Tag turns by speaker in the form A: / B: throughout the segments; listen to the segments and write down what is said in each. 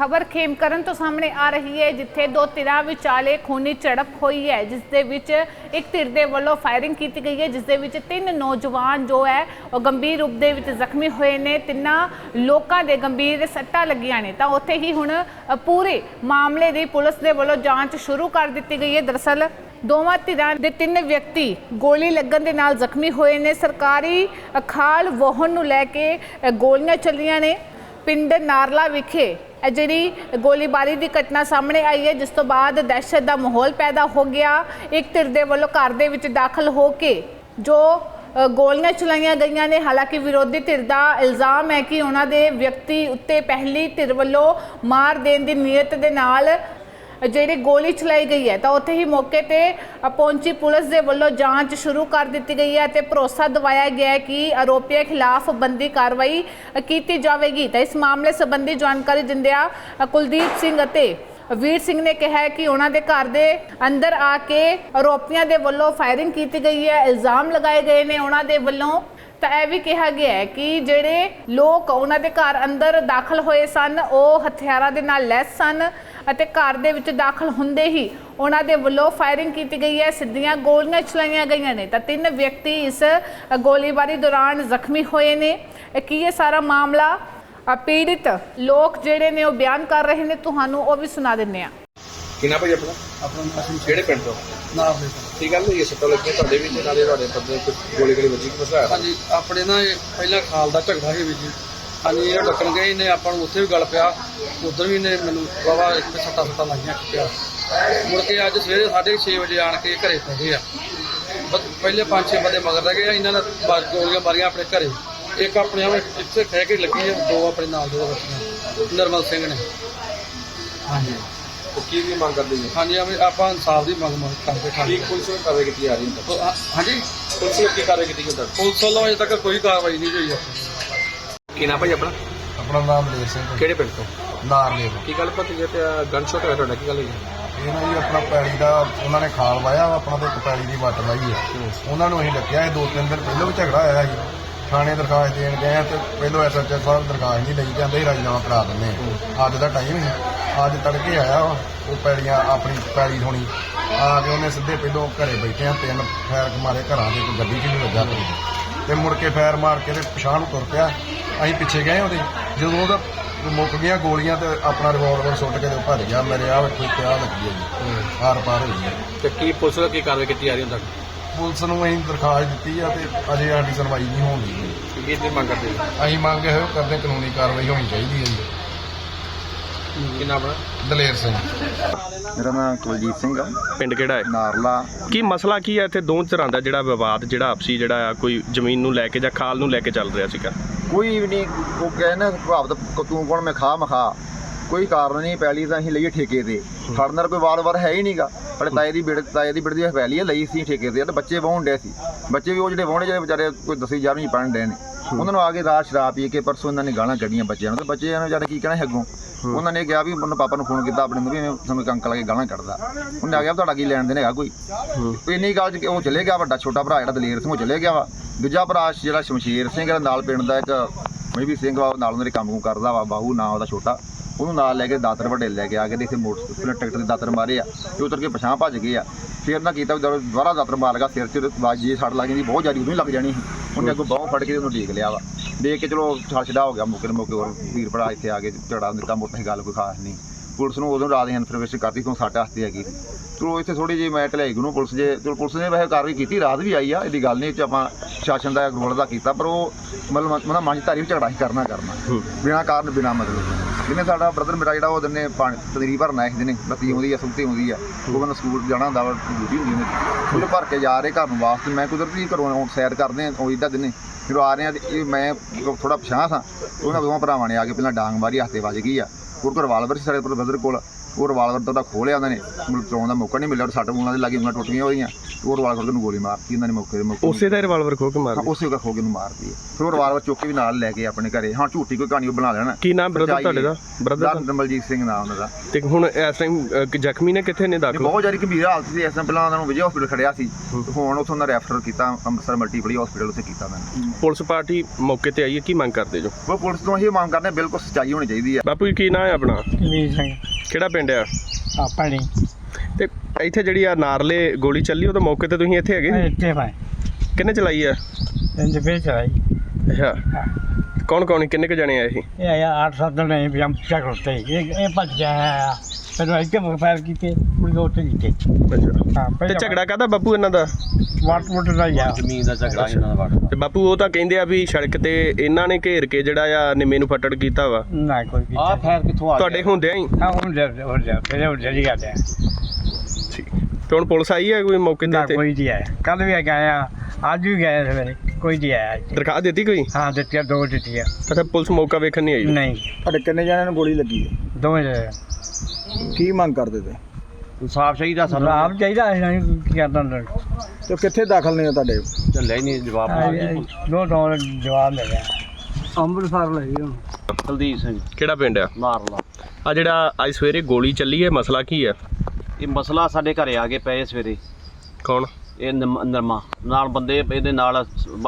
A: ਖਬਰ ਖੇਮਕਰਨ ਤੋਂ ਸਾਹਮਣੇ ਆ ਰਹੀ ਹੈ, ਜਿੱਥੇ ਦੋ ਧਿਰਾਂ ਵਿਚਾਲੇ ਖੂਨੀ ਝੜਪ ਹੋਈ ਹੈ, ਜਿਸ ਦੇ ਵਿੱਚ ਇੱਕ ਧਿਰ ਦੇ ਵੱਲੋਂ ਫਾਇਰਿੰਗ ਕੀਤੀ ਗਈ ਹੈ, ਜਿਸ ਦੇ ਵਿੱਚ ਤਿੰਨ ਨੌਜਵਾਨ ਜੋ ਹੈ, ਉਹ ਗੰਭੀਰ ਰੂਪ ਦੇ ਵਿੱਚ ਜ਼ਖਮੀ ਹੋਏ ਨੇ। ਤਿੰਨਾਂ ਲੋਕਾਂ ਦੇ ਗੰਭੀਰ ਸੱਟਾਂ ਲੱਗੀਆਂ ਨੇ। ਤਾਂ ਉੱਥੇ ਹੀ ਹੁਣ ਪੂਰੇ ਮਾਮਲੇ ਦੀ ਪੁਲਿਸ ਦੇ ਵੱਲੋਂ ਜਾਂਚ ਸ਼ੁਰੂ ਕਰ ਦਿੱਤੀ ਗਈ ਹੈ। ਦਰਅਸਲ, ਦੋਵਾਂ ਧਿਰਾਂ ਦੇ ਤਿੰਨ ਵਿਅਕਤੀ ਗੋਲੀ ਲੱਗਣ ਦੇ ਨਾਲ ਜ਼ਖਮੀ ਹੋਏ ਨੇ। ਸਰਕਾਰੀ ਅਖਾਲ ਵਾਹਨ ਨੂੰ ਲੈ ਕੇ ਗੋਲੀਆਂ ਚੱਲੀਆਂ ਨੇ। ਪਿੰਡ ਨਾਰਲਾ ਵਿਖੇ ਇਹ ਜਿਹੜੀ ਗੋਲੀਬਾਰੀ ਦੀ ਘਟਨਾ ਸਾਹਮਣੇ ਆਈ ਹੈ, ਜਿਸ ਤੋਂ ਬਾਅਦ ਦਹਿਸ਼ਤ ਦਾ ਮਾਹੌਲ ਪੈਦਾ ਹੋ ਗਿਆ। ਇੱਕ ਧਿਰ ਦੇ ਵੱਲੋਂ ਘਰ ਦੇ ਵਿੱਚ ਦਾਖਲ ਹੋ ਕੇ ਜੋ ਗੋਲੀਆਂ ਚਲਾਈਆਂ ਗਈਆਂ ਨੇ, ਹਾਲਾਂਕਿ ਵਿਰੋਧੀ ਧਿਰ ਦਾ ਇਲਜ਼ਾਮ ਹੈ ਕਿ ਉਹਨਾਂ ਦੇ ਵਿਅਕਤੀ ਉੱਤੇ ਪਹਿਲੀ ਧਿਰ ਵੱਲੋਂ ਮਾਰ ਦੇਣ ਦੀ ਨੀਅਤ ਦੇ ਨਾਲ ਜਿਹੜੀ ਗੋਲੀ ਚਲਾਈ ਗਈ ਹੈ, ਤਾਂ ਉੱਥੇ ਹੀ ਮੌਕੇ ਤੇ ਪਹੁੰਚੀ ਪੁਲਿਸ ਦੇ ਵੱਲੋਂ ਜਾਂਚ ਸ਼ੁਰੂ ਕਰ ਦਿੱਤੀ ਗਈ ਹੈ ਤੇ ਭਰੋਸਾ ਦਿਵਾਇਆ ਗਿਆ ਹੈ ਕਿ ਆਰੋਪੀਆਂ ਖਿਲਾਫ ਬੰਦੀ ਕਾਰਵਾਈ ਕੀਤੀ ਜਾਵੇਗੀ। ਤਾਂ ਇਸ ਮਾਮਲੇ ਸੰਬੰਧੀ ਜਾਣਕਾਰੀ ਦਿੰਦਿਆਂ ਕੁਲਦੀਪ ਸਿੰਘ ਅਤੇ ਵੀਰ ਸਿੰਘ ਨੇ ਕਿਹਾ ਕਿ ਉਹਨਾਂ ਦੇ ਘਰ ਦੇ ਅੰਦਰ ਆ ਕੇ ਆਰੋਪੀਆਂ ਦੇ ਵੱਲੋਂ ਫਾਇਰਿੰਗ ਕੀਤੀ ਗਈ ਹੈ, ਇਲਜ਼ਾਮ ਲਗਾਏ ਗਏ ਨੇ। ਉਹਨਾਂ ਦੇ ਵੱਲੋਂ ਤਾਂ ਇਹ ਵੀ ਕਿਹਾ ਗਿਆ ਹੈ ਕਿ ਜਿਹੜੇ ਲੋਕ ਉਹਨਾਂ ਦੇ ਘਰ ਅੰਦਰ ਦਾਖਲ ਹੋਏ ਸਨ ਉਹ ਹਥਿਆਰਾਂ ਦੇ ਨਾਲ ਲੈਸ ਸਨ ਅਤੇ ਘਰ ਦੇ ਵਿੱਚ ਦਾਖਲ ਹੁੰਦੇ ਹੀ ਉਹਨਾਂ ਦੇ ਵੱਲੋਂ ਫਾਇਰਿੰਗ ਕੀਤੀ ਗਈ ਹੈ ਸਿੱਧੀਆਂ ਗੋਲੀਆਂ ਚਲਾਈਆਂ ਗਈਆਂ ਨੇ। ਤਾਂ ਤਿੰਨ ਵਿਅਕਤੀ ਇਸ ਗੋਲੀਬਾਰੀ ਦੌਰਾਨ ਜ਼ਖਮੀ ਹੋਏ ਨੇ। ਇਹ ਕੀ ਇਹ ਸਾਰਾ ਮਾਮਲਾ? ਪੀੜਿਤ ਲੋਕ ਜਿਹੜੇ ਨੇ ਉਹ ਬਿਆਨ ਕਰ ਰਹੇ ਨੇ ਤੁਹਾਨੂੰ ਉਹ ਵੀ ਸੁਣਾ ਦਿੰਨੇ ਆ
B: ਕਿੰਨਾ ਭਾਈ ਆਪਣਾ?
C: ਆਪਣਾ ਨਾਮ
B: ਕਿਹੜੇ ਪਿੰਡ ਤੋਂ?
C: ਨਾਮ ਦੇ
B: ਕੀ ਗੱਲ ਹੋਈ ਸੱਟਾਂ ਲੱਗੀਆਂ ਤੁਹਾਡੇ ਵੀ ਤੇ ਨਾਲੇ ਤੁਹਾਡੇ ਬੰਦੇ ਤੇ ਗੋਲੀ ਗੋਲੀ ਵੱਜੀ ਕੀ ਮਸਲਾ ਹੈ?
C: ਹਾਂਜੀ ਆਪਣੇ ਨਾ ਇਹ ਪਹਿਲਾਂ ਖਾਲ ਦਾ ਝਗੜਾ ਸੀ ਵੀ ਜੀ। ਹਾਂਜੀ ਇਹ ਡੱਕਣ ਗਏ ਨੇ ਆਪਾਂ ਨੂੰ ਉੱਥੇ ਵੀ ਗੱਲ ਪਿਆ। ਉਧਰ ਵੀ ਨੇ ਮੈਨੂੰ ਵਾਵਾ ਇੱਕ ਸੱਟਾਂ ਸੱਟਾਂ ਲਾਈਆਂ ਪਿਆ। ਮੁੜ ਕੇ ਅੱਜ ਸਵੇਰੇ 6:30 ਵਜੇ ਆਣ ਕੇ ਘਰੇ ਪਹੁੰਚੇ ਆ। ਪਹਿਲੇ ਪੰਜ ਛੇ ਬੰਦੇ ਮਗਰ ਲੱਗੇ ਆ ਇਹਨਾਂ ਨੇ ਬਸ ਗੋਲੀਆਂ ਮਾਰੀਆਂ ਆਪਣੇ ਘਰੇ। ਇੱਕ ਆਪਣੇ ਆਪ ਇੱਥੇ ਖਹਿ ਕੇ ਲੱਗੀ ਆ ਦੋ ਆਪਣੇ ਨਾਲ ਦੇ ਬੱਚੀਆਂ ਨਰਮਲ ਸਿੰਘ ਨੇ। ਹਾਂਜੀ।
B: ਕੀ ਵੀ ਮੰਗ ਕਰਦੇ ਨੇ?
C: ਹਾਂਜੀ ਆਪਾਂ- ਆਪਾਂ ਇਨਸਾਫ ਦੀ ਮੰਗ ਮੰਗ ਕਰਦੇ
B: ਕੀ
C: ਖਾਲੀ
B: ਪੁਲਿਸ ਨੇ ਕਾਰਵਾਈ ਕੀਤੀ ਆ ਰਹੀ ਹੈ?
C: ਹਾਂਜੀ?
B: ਪੁਲਿਸ ਨੇ ਕੀ ਕਾਰਵਾਈ ਕੀਤੀ ਹੁੰਦਾ
C: ਪੁਲਿਸ ਵੱਲੋਂ ਅਜੇ ਤੱਕ ਕੋਈ ਕਾਰਵਾਈ ਨਹੀਂ ਹੋਈ ਆਪਣੀ
B: ਕੀ ਨਾ ਭਾਈ ਆਪਣਾ?
D: ਆਪਣਾ ਨਾਮ ਦਲੇਰ ਸਿੰਘ
B: ਕਿਹੜੇ ਪਿੰਡ ਤੋਂ?
D: ਨਾਰਲੇਵ
B: ਕੀ ਗੱਲ ਪਤਾ ਜੇ ਤੇ ਗਨ ਸ਼ਾਟ ਹੋਇਆ ਤੁਹਾਡਾ ਕੀ ਗੱਲ ਹੋਈ ਹੈ?
D: ਇਹ ਨਾ ਜੀ ਆਪਣਾ ਪੈਲੀ ਦਾ ਉਹਨਾਂ ਨੇ ਖਾਲ ਵਾਇਆ ਵਾ, ਆਪਣਾ ਤੇ ਇੱਕ ਪੈਲੀ ਦੀ ਵੱਟ ਵਾਈ ਹੈ। ਉਹਨਾਂ ਨੂੰ ਅਸੀਂ ਡੱਕਿਆ ਇਹ ਦੋ ਤਿੰਨ ਦਿਨ ਪਹਿਲਾਂ ਵੀ ਝਗੜਾ ਆਇਆ ਸੀ। ਥਾਣੇ ਦਰਖਾਸਤ ਦੇਣ ਗਏ ਤੇ ਪਹਿਲਾਂ ਐਸਐਚਓ ਸਾਹਿਬ ਦਰਖਾਸਤ ਨਹੀਂ ਲਈ ਜਾਂਦੇ ਸੀ ਰਾਜਨਾਮਾ ਕਰਾ ਦਿੰਦੇ ਆ। ਅੱਜ ਦਾ ਟਾਈਮ ਸੀ ਅੱਜ ਤੜਕੇ ਆਇਆ ਵਾ ਉਹ ਪੈਲੀਆਂ ਆਪਣੀ ਪੈਲੀ ਹੋਣੀ। ਆ ਕੇ ਉਹਨੇ ਸਿੱਧੇ ਪਹਿਲਾਂ ਘਰੇ ਬੈਠੇ ਆ, ਤਿੰਨ ਫੈਰ ਮਾਰੇ ਘਰਾਂ ਦੇ, ਕੋਈ ਗੱਡੀ 'ਚ ਨਹੀਂ ਲੱਗਾ ਕੋਈ। ਤੇ ਮੁੜ ਕੇ ਫੈਰ ਮਾਰ ਕੇ ਤੇ ਪਛਾਣ ਨੂੰ ਤੁਰ ਪਿਆ। ਅਸੀਂ ਪਿੱਛੇ ਗਏ ਉਹਦੇ। ਜਦੋਂ ਉਹਦਾ ਮੁੱਕ ਗਈਆਂ ਗੋਲੀਆਂ ਤੇ ਆਪਣਾ ਰਿਵਾਲਵਰ ਸੁੱਟ ਕੇ ਤੇ ਉਹ ਭੱਜ ਗਿਆ। ਮੇਰੇ ਆ ਵੇਖੋ ਪਿਆ ਲੱਗੀ ਹੈ ਜੀ। ਹਾਰ ਪਾਰ ਹੋਈ ਹੈ
B: ਤੇ ਕੀ ਪੁਲਿਸ ਨੇ ਕੀ ਕਾਰਵਾਈ ਕੀਤੀ ਜਾ ਰਹੀ ਹੁੰਦਾ
D: ਪੁਲਿਸ ਨੂੰ ਅਸੀਂ ਦਰਖਾਸਤ ਦਿੱਤੀ ਆ ਤੇ ਅਜੇ ਸਾਡੀ ਸੁਣਵਾਈ ਨਹੀਂ ਹੋਣੀ
B: ਕੀ ਕੀ ਮੰਗ ਕਰਦੇ ਨੇ?
D: ਅਸੀਂ ਮੰਗ ਇਹੋ ਕਰਦੇ ਕਾਨੂੰਨੀ ਕਾਰਵਾਈ ਹੋਣੀ ਚਾਹੀਦੀ ਹੈ ਜੀ।
B: ਕੀ ਨਾਮ ਆਪਣਾ?
D: ਦਲੇਰ ਸਿੰਘ।
E: ਮੇਰਾ ਨਾਮ ਕੁਲਜੀਤ ਸਿੰਘ ਆ।
F: ਪਿੰਡ ਕਿਹੜਾ ਹੈ?
E: ਨਾਰਲਾ।
F: ਕੀ ਮਸਲਾ ਕੀ ਹੈ ਇੱਥੇ? ਦੋ ਧਿਰਾਂ ਦਾ ਜਿਹੜਾ ਵਿਵਾਦ ਜਿਹੜਾ ਆਪਸੀ ਜਿਹੜਾ ਆ ਕੋਈ ਜ਼ਮੀਨ ਨੂੰ ਲੈ ਕੇ ਜਾਂ ਖਾਲ ਨੂੰ ਲੈ ਕੇ ਚੱਲ ਰਿਹਾ ਸੀਗਾ?
E: ਕੋਈ ਵੀ ਨਹੀਂ ਉਹ ਕਹਿੰਦਾ ਪ੍ਰਭਾਵਿਤ ਕ- ਤੂੰ ਕੋਣ ਮੈਂ ਖਾ ਮਖਾ। ਕੋਈ ਕਾਰਨ ਨਹੀਂ ਪੈਲੀ ਤਾਂ ਅਸੀਂ ਲਈਏ ਠੇਕੇ ਤੇ। ਸਾਡੇ ਨਾਲ ਕੋਈ ਵਾਰ-ਵਾਰ ਹੈ ਹੀ ਨਹੀਂਗਾ ਪਰ ਤਾਏ ਦੀ ਬਿੜ ਤਾਏ ਦੀ ਬਿੜ ਦੀ ਪੈਲੀ ਹੈ ਲਈ ਸੀ ਠੇਕੇ ਤੇ ਤੇ ਬੱਚੇ ਵਾਹੁਣ ਡੇ ਸੀ। ਬੱਚੇ ਵੀ ਉਹ ਜਿਹੜੇ ਵਾਹੁਣੇ ਜਿਹੜੇ ਵਿਚਾਰੇ ਕੋਈ 10 11ਵੀਂ ਪੜ੍ਹਨ ਡੇ ਨੇ। ਉਹਨਾਂ ਨੂੰ ਆ ਕੇ ਰਾਤ ਸ਼ਰਾਬ ਪੀ ਕੇ ਪਰਸੋਂ ਇਹਨਾਂ ਨੇ ਗਾਲਾਂ ਕੱਢੀਆਂ ਬੱਚਿਆਂ ਨੂੰ, ਤੇ ਬੱਚਿਆਂ ਇਹਨਾਂ ਵਿਚਾਰੇ ਕੀ ਕਹਿਣਾ ਹੈ ਅੱਗੋਂ, ਉਹਨਾਂ ਨੇ ਕਿਹਾ ਵੀ ਉਹਨਾਂ ਪਾਪਾ ਨੂੰ ਫੋਨ ਕੀਤਾ ਆਪਣੇ ਨੂੰ ਵੀ ਐਵੇਂ ਤੁਹਾਨੂੰ ਆ ਕੇ ਗਾਲਾਂ ਕੱਢਦਾ। ਉਹਨੇ ਆ ਗਿਆ ਤੁਹਾਡਾ ਕੀ ਲੈਣ ਦੇਣ ਹੈਗਾ ਕੋਈ? ਇੰਨੀ ਗੱਲ 'ਚ ਉਹ ਚਲੇ ਗਿਆ ਵੱਡਾ ਛੋਟਾ ਭਰਾ ਜਿਹੜਾ ਦਲੇਰ ਸਿੰਘ, ਉਹ ਚਲੇ ਗਿਆ ਵਾ। ਦੂਜਾ ਭਰਾ ਜਿਹੜਾ ਸ਼ਮਸ਼ੀਰ ਸਿੰਘ, ਜਿਹੜਾ ਨਾਲ ਪਿੰਡ ਦਾ ਇੱਕ ਮਹੀਵੀ ਸਿੰਘ ਵਾ, ਉਹ ਨਾਲ ਉਹਨਾਂ ਦੇ ਕੰਮ ਕਰਦਾ ਵਾ, ਬਾਹੂ ਨਾਂ ਉਹਦਾ ਛੋਟਾ। ਉਹਨੂੰ ਨਾਲ ਲੈ ਕੇ ਦਾਤਰ ਵੱਡੇ ਲੈ ਕੇ ਆ ਕੇ ਤੇ ਇੱਥੇ ਮੋਟਰਸਾਈਕਲ ਟਰੈਕਟਰ ਦੇ ਦਾਤਰ ਮਾਰੇ ਆ ਤੇ ਉਤਰ ਕੇ ਪਛਾਣ ਭੱਜ ਗਏ ਆ। ਫਿਰ ਨਾ ਕੀਤਾ ਵੀ ਜਦੋਂ ਦੁਬਾਰਾ ਦਾਤਰ ਮਾਰ ਲਗਾ ਸਿਰ 'ਚ ਬਾਜੀ ਜੇ ਸੱਟ ਲੱਗ ਜਾਂਦੀ ਬਹੁਤ ਜ਼ਿਆਦਾ ਉਹਨੂੰ ਲੱਗ ਜਾਣੀ ਸੀ। ਉਹਨੇ ਅੱਗੋਂ ਬਾਹੋਂ ਫੜ ਕੇ ਉਹਨੂੰ ਡੀਕ ਲਿਆ ਵਾ। ਦੇਖ ਕੇ ਚਲੋ ਛੜ ਛੜਾ ਹੋ ਗਿਆ ਮੌਕੇ ਮੌਕੇ ਹੋਰ ਵੀਰ ਭਰਾ ਇੱਥੇ ਆ ਕੇ ਝੜਾ ਦਿੱਤਾ ਮੋਟਾ ਗੱਲ ਕੋਈ ਖਾਸ ਨਹੀਂ। ਪੁਲਿਸ ਨੂੰ ਉਦੋਂ ਰਾਤ ਦੀ ਇਨਫੋਰਮੇਸ਼ਨ ਕਰਤੀ ਕਿਉਂ ਸਾਡੇ ਵਾਸਤੇ ਹੈਗੀ। ਚਲੋ ਇੱਥੇ ਥੋੜੀ ਜਿਹੀ ਮੈਂ ਢਲਾਈ ਨੂੰ ਪੁਲਿਸ ਜੇ ਚਲੋ ਪੁਲਿਸ ਨੇ ਵੈਸੇ ਕਾਰਵਾਈ ਕੀਤੀ ਰਾਤ ਵੀ ਆਈ ਆ ਇਹਦੀ ਗੱਲ ਨਹੀਂ 'ਚ ਆਪਾਂ ਸ਼ਾਸਨ ਦਾ ਰੋਲ ਦਾ ਕੀਤਾ ਪਰ ਉਹ ਮਤਲਬ ਮਤਲਬ ਮੰਝਧਾਰੀ ਵੀ ਝਗੜਾ ਹੀ ਕਰਨਾ ਕਰਨਾ। ਬਿਨਾਂ ਕਾਰਨ ਬਿਨਾਂ ਮਤਲਬ। ਜਿਹਨੇ ਸਾਡਾ ਬ੍ਰਦਰ ਮੇਰਾ ਜਿਹੜਾ ਉਹ ਦਿਨੇ ਪਾਣੀ ਤਦਰੀ ਭਰਨਾ ਇਸ ਦਿਨੇ ਬੱਤੀ ਆਉਂਦੀ ਆ ਸੁੱਤੀ ਆਉਂਦੀ ਆ। ਉਹ ਕਹਿੰਦਾ ਸਕੂਲ ਜਾਣਾ ਹੁੰਦਾ ਵਾ ਡਿਊਟੀ ਹੁੰਦੀ ਨੇ ਉਹਨੂੰ ਭਰ ਕੇ ਜਾ ਰਹੇ ਘਰ ਨੂੰ ਵਾਸਤੇ ਮੈਂ ਕੁਦਰਤੀ ਘਰੋਂ ਆਉਣ, ਸੈਰ ਕਰਦੇ ਆ, ਉਹ ਇਦਾਂ ਦਿਨੇ ਫਿਰ ਆ ਰਹੇ ਆ ਤੇ ਇਹ ਮੈਂ ਥੋੜਾ ਪਛਾਣ ਸਾਂ ਉਹਨਾਂ ਦੋਵਾਂ ਭਰਾਵਾਂ ਨੇ ਆ ਕੇ ਪਹਿਲਾਂ ਡਾਂਗ ਮਾਰੀ, ਹੱਥੇ ਵੱਜ ਗਈ ਆ। ਉਹ ਕੋਲ ਰਿਵਾਲਵਰ ਸੀ ਸਾਡੇ ਬ੍ਰਦਰ ਕੋਲ। ਉਹ ਰਿਵਾਲਵਰ ਤੋਂ ਤਾਂ ਖੋਲਿਆ ਉਹਨਾਂ ਨੇ। ਮੈਨੂੰ ਚਲਾਉਣ ਦਾ ਮੌਕਾ ਨਹੀਂ ਮਿਲਿਆ ਔਰ ਸੱਟ ਮੂਲਾਂ ਦੇ ਲੱਗੀ ਉਂਗਲਾਂ ਟੁੱਟ ਗਈਆਂ ਉਹ ਰਿਵਾਲਵਰ ਤੋਂ ਨੂੰ ਗੋਲੀ ਮਾਰਤੀ ਉਹਨਾਂ ਨੇ ਮੌਕੇ ਦੇ ਮੌਕੇ
F: ਉਸੇ ਦਾ ਰਿਵਾਲਵਰ ਖੋ ਕੇ ਮਾਰ
E: ਹਾਂ, ਉਸੇ ਦਾ ਖੋ ਕੇ ਨੂੰ ਮਾਰਤੀ ਹੈ। ਫਿਰ ਉਹ ਰਿਵਾਲਵਰ ਚੁੱਕ ਕੇ ਵੀ ਨਾਲ ਲੈ ਗਏ ਆਪਣੇ ਘਰੇ। ਹਾਂ ਝੂਠੀ ਕੋਈ ਕਹਾਣੀ ਉਹ ਬਣਾ ਲੈਣਾ।
F: ਕੀ ਨਾਮ ਬ੍ਰਦਰ ਤੁਹਾਡੇ ਦਾ। ਬ੍ਰਦਰ
E: ਨਰਮਲਜੀਤ ਸਿੰਘ ਨਾਮ ਉਹਨਾਂ ਦਾ
F: ਤੇ ਹੁਣ ਇਸ ਟਾਈਮ ਜ਼ਖਮੀ ਨੇ ਕਿੱਥੇ ਨੇ ਦਾਖਲ?
E: ਬਹੁਤ ਜ਼ਿਆਦਾ ਗੰਭੀਰ ਹਾਲਤ ਸੀ। ਇਸ ਤੋਂ ਪਹਿਲਾਂ ਉਹਨਾਂ ਨੂੰ ਵਿਜੇ ਹਸਪੀਟਲ ਖੜਿਆ ਸੀ। ਤੇ ਹੁਣ ਉੱਥੋਂ ਦਾ ਰੈਫਰ ਕੀਤਾ ਅੰਮ੍ਰਿਤਸਰ ਮਲਟੀਪਲੀ ਹਸਪੀਟਲ ਉੱਥੇ ਕੀਤਾ ਉਹਨਾਂ ਨੇ।
F: ਪੁਲਿਸ ਪਾਰਟੀ ਮੌਕੇ ਤੇ ਆਈ ਹੈ ਕੀ ਮੰਗ ਕਰਦੇ ਜੋ?
E: ਉਹ ਪੁਲਿਸ ਤੋਂ ਇਹ ਮੰਗ ਕਰਦੇ ਬਿਲਕੁਲ ਸੱਚਾਈ ਹੋਣੀ ਚਾਹੀਦੀ ਹੈ।
F: ਬਾਪੂ ਜੀ ਕੀ ਨਾਂ ਹੈ ਆਪਣਾ?
G: ਵੀਰ ਸਿੰਘ।
F: ਕਿਹੜਾ ਪਿੰਡ ਆ?
G: ਆਪਾਂ ਨਹੀਂ
F: ਇੱਥੇ ਜਿਹੜੀ ਆ ਨਾਰਲੇ ਗੋਲੀ ਚੱਲੀ ਉਹ ਤਾਂ ਮੌਕੇ ਤੇ ਤੁਸੀਂ ਇੱਥੇ ਹੈਗੇ?
G: ਇੱਥੇ ਭਾਈ।
F: ਕਿੰਨੇ ਚਲਾਈ ਆ?
G: ਇੰਜ ਫੇਰ ਚਲਾਈ।
F: ਅੱਛਾ। ਕੌਣ ਕੌਣ ਕਿੰਨੇ ਕ ਜਣੇ ਆ ਇਹ?
G: ਇਹ ਆਇਆ 8-7 ਦਿਨ ਵੀ ਹਮ ਚੱਕ ਰੁੱਤੇ ਇਹ ਇਹ ਭੱਜ ਗਿਆ ਹੈ ਫਿਰ ਇੱਥੇ ਮਗਫਾਇਰ ਕੀਤੇ ਮੁੜ ਕੇ ਉੱਥੇ ਕੀਤੇ।
F: ਅੱਛਾ।
G: ਹਾਂ
F: ਤੇ ਝਗੜਾ ਕਾਹਦਾ ਬਾਪੂ ਇਹਨਾਂ ਦਾ?
G: ਵਾਟ ਵੁੱਟ ਦਾ ਜਾ
C: ਜ਼ਮੀਨ ਦਾ ਝਗੜਾ ਇਹਨਾਂ ਦਾ
F: ਤੇ ਬਾਪੂ ਉਹ ਤਾਂ ਕਹਿੰਦੇ ਆ ਵੀ ਸੜਕ ਤੇ ਇਹਨਾਂ ਨੇ ਘੇਰ ਕੇ ਜਿਹੜਾ ਆ ਨਿੰਮੇ ਨੂੰ ਫੱਟੜ ਕੀਤਾ ਵਾ।
G: ਨਾ ਕੋਈ ਕੀਤਾ
C: ਆ ਫੈਰ ਕਿੱਥੋਂ ਆ
F: ਤੁਹਾਡੇ ਹੁੰਦਿਆਂ ਹੀ।
G: ਹਾਂ ਉਹ ਜਾ ਉਹ ਜਾ ਫਿਰ ਉਹ ਜਲੀ ਗਿਆ।
F: ਤੇ ਹੁਣ ਪੁਲਿਸ ਆਈ ਹੈ ਕੋਈ ਮੌਕੇ ਤੇ
G: ਨਾ
F: ਇੱਥੇ?
G: ਕੋਈ ਨਹੀਂ ਆਇਆ। ਕੱਲ ਵੀ ਗਿਆ ਅੱਜ ਵੀ ਗਏ ਸਵੇਰੇ। ਕੋਈ ਨਹੀਂ ਆਇਆ ਇੱਥੇ।
F: ਦਰਖਾਸਤ ਦਿੱਤੀ ਕੋਈ?
G: ਹਾਂ ਦਿੱਤੀਆਂ ਦੋ ਦਿੱਤੀਆਂ
F: ਅੱਛਾ ਪੁਲਿਸ ਮੌਕਾ ਵੇਖਣ ਨਹੀਂ ਆਈ?
G: ਨਹੀਂ।
B: ਤੁਹਾਡੇ ਕਿੰਨੇ ਜਣਿਆਂ ਨੂੰ ਗੋਲੀ ਲੱਗੀ ਹੈ?
G: ਦੋਵੇਂ ਜਣੇ।
B: ਕੀ ਮੰਗ ਕਰਦੇ ਤੇ?
C: ਸਾਫ਼ ਚਾਹੀਦਾ
G: ਸਾਨੂੰ? ਆਪ ਚਾਹੀਦਾ ਹੈ ਕੀ ਕਰਦਾ ਅੰਦਰ
B: ਤੇ ਕਿੱਥੇ ਦਾਖਲ ਨੇ ਤੁਹਾਡੇ?
C: ਚੱਲਿਆ ਹੀ ਨਹੀਂ ਜਵਾਬ
G: ਦੋ ਦੋ ਜਵਾਬ ਦੇ ਗਿਆ ਅੰਮ੍ਰਿਤਸਰ ਲਈ
C: ਕੁਲਦੀਪ ਸਿੰਘ।
F: ਕਿਹੜਾ ਪਿੰਡ ਆ?
C: ਨਾਰਲਾ
F: ਆ ਜਿਹੜਾ ਅੱਜ ਸਵੇਰੇ ਗੋਲੀ ਚੱਲੀ ਹੈ ਮਸਲਾ ਕੀ ਹੈ?
H: ਇਹ ਮਸਲਾ ਸਾਡੇ ਘਰੇ ਆ ਕੇ ਪਏ ਸਵੇਰੇ
F: ਕੌਣ?
H: ਇਹ ਨਮ- ਨਰਮਾ। ਨਾਲ ਬੰਦੇ ਇਹਦੇ ਨਾਲ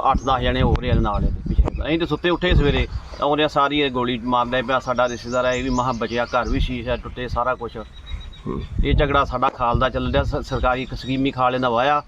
H: 8-10 ਜਣੇ ਹੋ ਰਹੇ ਆ ਨਾਲ ਇਹਦੇ ਪਿੱਛੇ। ਅਸੀਂ ਤੇ ਸੁੱਤੇ ਉੱਠੇ ਸਵੇਰੇ ਉਹਨੇ ਸਾਰੀ ਇਹ ਗੋਲੀ ਮਾਰਦਾ ਪਿਆ ਸਾਡਾ ਰਿਸ਼ਤੇਦਾਰ ਹੈ ਇਹ ਵੀ ਮਹਾ ਬਚਿਆ ਘਰ ਵੀ ਸ਼ੀਸ਼ਾ ਟੁੱਟੇ ਸਾਰਾ ਕੁਝ ਇਹ ਝਗੜਾ ਸਾਡਾ ਖਾਲ ਦਾ ਚੱਲ ਰਿਹਾ ਸ- ਸਰਕਾਰੀ ਇੱਕ ਸਕੀਮੀ ਖਾਲ ਇਹਨਾਂ ਵਾਇਆ।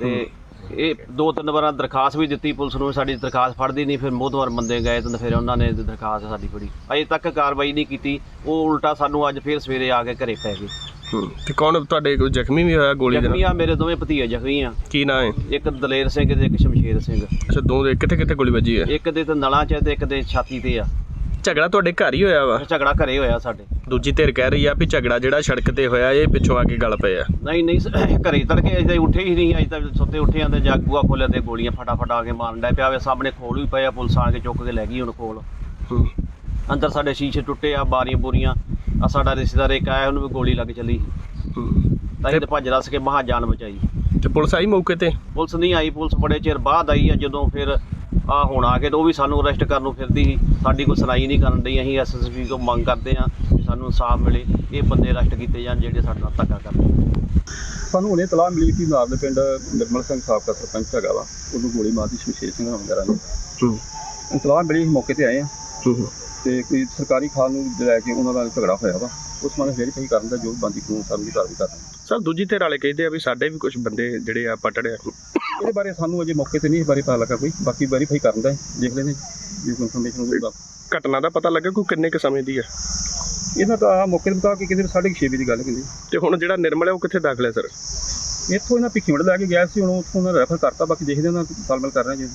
H: ਤੇ ਇਹ ਦੋ ਤਿੰਨ ਵਾਰਾਂ ਦਰਖਾਸਤ ਵੀ ਦਿੱਤੀ ਪੁਲਿਸ ਨੂੰ ਸਾਡੀ ਦਰਖਾਸਤ ਫੜਦੀ ਨਹੀਂ ਫਿਰ ਮੋਹਤਵਰ ਬੰਦੇ ਗਏ ਤੇ ਫਿਰ ਉਹਨਾਂ ਨੇ ਦਰਖਾਸਤ ਸਾਡੀ ਫੜੀ। ਅਜੇ ਤੱਕ ਕਾਰਵਾਈ ਨਹੀਂ ਕੀਤੀ। ਉਹ ਉਲਟਾ ਸਾਨੂੰ ਅੱਜ ਫਿਰ ਸਵੇਰੇ ਆ ਕੇ ਘਰੇ ਪੈ ਗਏ।
F: ਹੂੰ। ਤੇ ਕੌਣ ਤੁਹਾਡੇ ਕੋਈ ਜ਼ਖਮੀ ਵੀ ਹੋਇਆ ਗੋਲੀ ਦੇ
H: ਜ਼ਖਮੀ
F: ਨਾਲ
H: ਆ ਮੇਰੇ ਦੋਵੇਂ ਭਤੀਜੇ ਜ਼ਖਮੀ ਆ।
F: ਕੀ ਨਾਂ ਹੈ?
H: ਇੱਕ ਦਲੇਰ ਸਿੰਘ ਤੇ ਇੱਕ ਸ਼ਮਸ਼ੇਰ ਸਿੰਘ।
F: ਅੱਛਾ ਦੋ ਦੇ ਕਿੱਥੇ ਕਿੱਥੇ ਗੋਲੀ ਵੱਜੀ ਹੈ?
H: ਇੱਕ ਦੇ ਤੇ ਨਲਾਂ 'ਚ ਤੇ ਇੱਕ ਦੇ ਛਾਤੀ ਤੇ ਆ।
F: ਝਗੜਾ ਤੁਹਾਡੇ ਘਰ ਹੀ ਹੋਇਆ ਵਾ?
H: ਝਗੜਾ ਘਰੇ ਹੋਇਆ ਸਾਡੇ।
F: ਦੂਜੀ ਧਿਰ ਕਹਿ ਰਹੀ ਆ ਵੀ ਝਗੜਾ ਜਿਹੜਾ ਸੜਕ ਤੇ ਹੋਇਆ ਇਹ ਪਿੱਛੋਂ ਆ ਕੇ ਗੱਲ ਪਏ ਆ।
H: ਨਹੀਂ ਨਹੀਂ ਸ- ਘਰੇ ਤੜਕੇ ਅਜੇ ਉੱਠੇ ਹੀ ਨਹੀਂ ਅਜੇ ਤੱਕ ਸੁੱਤੇ ਉੱਠੇ ਆਂ ਤੇ ਜਾਗੂਆ ਖੋਲਿਆ ਤੇ ਗੋਲੀਆਂ ਫਟਾਫਟ ਆ ਕੇ ਮਾਰਨ ਡਿਆ ਪਿਆ ਵੇ। ਸਾਹਮਣੇ ਖੋਲ ਵੀ ਪਏ ਆ ਪੁਲਿਸ ਆ ਕੇ ਚੁੱਕ ਕੇ ਲੈ ਗਈ ਹੁਣ ਖੋਲ।
F: ਹੂੰ।
H: ਅੰਦਰ ਸਾਡੇ ਸ਼ੀਸ਼ੇ ਟੁੱਟੇ ਆ ਬਾਰੀਆਂ ਬੂਰੀਆਂ। ਆ ਸਾਡਾ ਰਿਸ਼ਤੇਦਾਰ ਇੱਕ ਆਇਆ ਉਹਨੂੰ ਵੀ ਗੋਲੀ ਲੱਗ ਚੱਲੀ। ਤਾਂ ਇਹ ਭੱਜ ਰਸ ਕੇ ਮਹਾ ਜਾਨ ਬਚਾਈ।
F: ਤੇ ਪੁਲਿਸ ਆਈ ਮੌਕੇ ਤੇ?
H: ਪੁਲਿਸ ਨਹੀਂ ਆਈ ਪੁਲਿਸ ਬੜੇ ਚਿਰ ਬਾਅਦ ਆਈ ਆ ਜਦੋਂ ਫਿਰ ਆ ਹੁਣ ਆ ਕੇ ਤੇ ਉਹ ਵੀ ਸਾਨੂੰ ਅਰੈਸਟ ਕਰਨ ਨੂੰ ਫਿਰਦੀ ਸੀ। ਸਾਡੀ ਕੋਈ ਸੁਣਾਈ ਨਹੀਂ ਕਰਨ ਡਈ ਅਸੀਂ ਐਸਐਸਪੀ ਤੋਂ ਮੰਗ ਕਰਦੇ ਆ ਕਿ ਸਾਨੂੰ ਇਨਸਾਫ ਮਿਲੇ ਇਹ ਬੰਦੇ ਅਰੈਸਟ ਕੀਤੇ ਜਾਣ ਜਿਹੜੇ ਸਾਡੇ ਨਾਲ ਧੱਕਾ ਕਰਦੇ
I: ਸਾਨੂੰ ਹੁਣੇ ਤਲਾਹ ਮਿਲੀ ਕਿ ਨਾਰ ਦੇ ਪਿੰਡ ਨਿਰਮਲ ਸਿੰਘ ਸਾਬਕਾ ਸਰਪੰਚ ਹੈਗਾ ਵਾ ਉਹਨੂੰ ਗੋਲੀ ਮਾਰਦੀ ਸ਼ਮਸ਼ੇਰ ਸਿੰਘ ਵਗੈਰਾ ਨੇ।
F: ਹੂੰ।
I: ਤਲਾਹ ਮਿਲੀ ਮੌਕੇ ਤੇ ਆਏ ਆ।
F: ਹੂੰ।
I: ਤੇ ਕੋਈ ਸਰਕਾਰੀ ਖਾਲ ਨੂੰ ਲੈ ਕੇ ਉਹਨਾਂ ਦਾ ਝਗੜਾ ਹੋਇਆ ਵਾ ਉਸ ਮਾਨੇ ਵੈਰੀਫਾਈ ਕਰਨ ਦਾ ਜੋ ਬੰਦੀ ਕਾਨੂੰਨ ਕਰਨ ਦੀ ਕਾਰਵਾਈ ਕਰਨਾ
F: ਸਰ ਦੂਜੀ ਧਿਰ ਵਾਲੇ ਕਹਿੰਦੇ ਆ ਵੀ ਸਾਡੇ ਵੀ ਕੁਝ ਬੰਦੇ ਜਿਹੜੇ ਆ ਪਟੜਿਆ
I: ਇਹਦੇ ਬਾਰੇ ਸਾਨੂੰ ਅਜੇ ਮੌਕੇ ਤੇ ਨਹੀਂ ਇਸ ਬਾਰੇ ਪਤਾ ਲੱਗਾ ਕੋਈ ਬਾਕੀ ਵੈਰੀਫਾਈ ਕਰਨ ਦਾ ਹੈ, ਦੇਖ ਲੈਂਦੇ ਜੋ ਇਨਫੋਰਮੇਸ਼ਨ ਹੋਊਗਾ
F: ਘਟਨਾ ਦਾ ਪਤਾ ਲੱਗਾ ਕੋਈ ਕਿੰਨੇ ਕ ਸਮੇਂ ਦੀ ਆ?
I: ਇਹਨਾਂ ਦਾ ਮੌਕੇ ਦੇ ਮੁਤਾਬਕ ਕਿਤੇ ਸਾਢੇ ਕੁ ਛੇ ਵਜੇ ਦੀ ਗੱਲ ਕਹਿੰਦੇ
F: ਤੇ ਹੁਣ ਜਿਹੜਾ ਨਿਰਮਲ ਹੈ ਉਹ ਕਿੱਥੇ ਦਾਖਲ ਹੈ ਸਰ?
I: ਇੱਥੋਂ ਇਹਨਾਂ ਭਿੱਖੀਵੜ ਲੈ ਕੇ ਗਿਆ ਸੀ ਹੁਣ ਉੱਥੋਂ ਉਹਨਾਂ ਰੈਫਰ ਕਰਤਾ ਬਾਕੀ ਦੇਖਦੇ ਉਹਨਾਂ ਨਾਲ ਤਾਲਮੇਲ ਕਰ ਰਹੇ ਹਾਂ ਜੀ।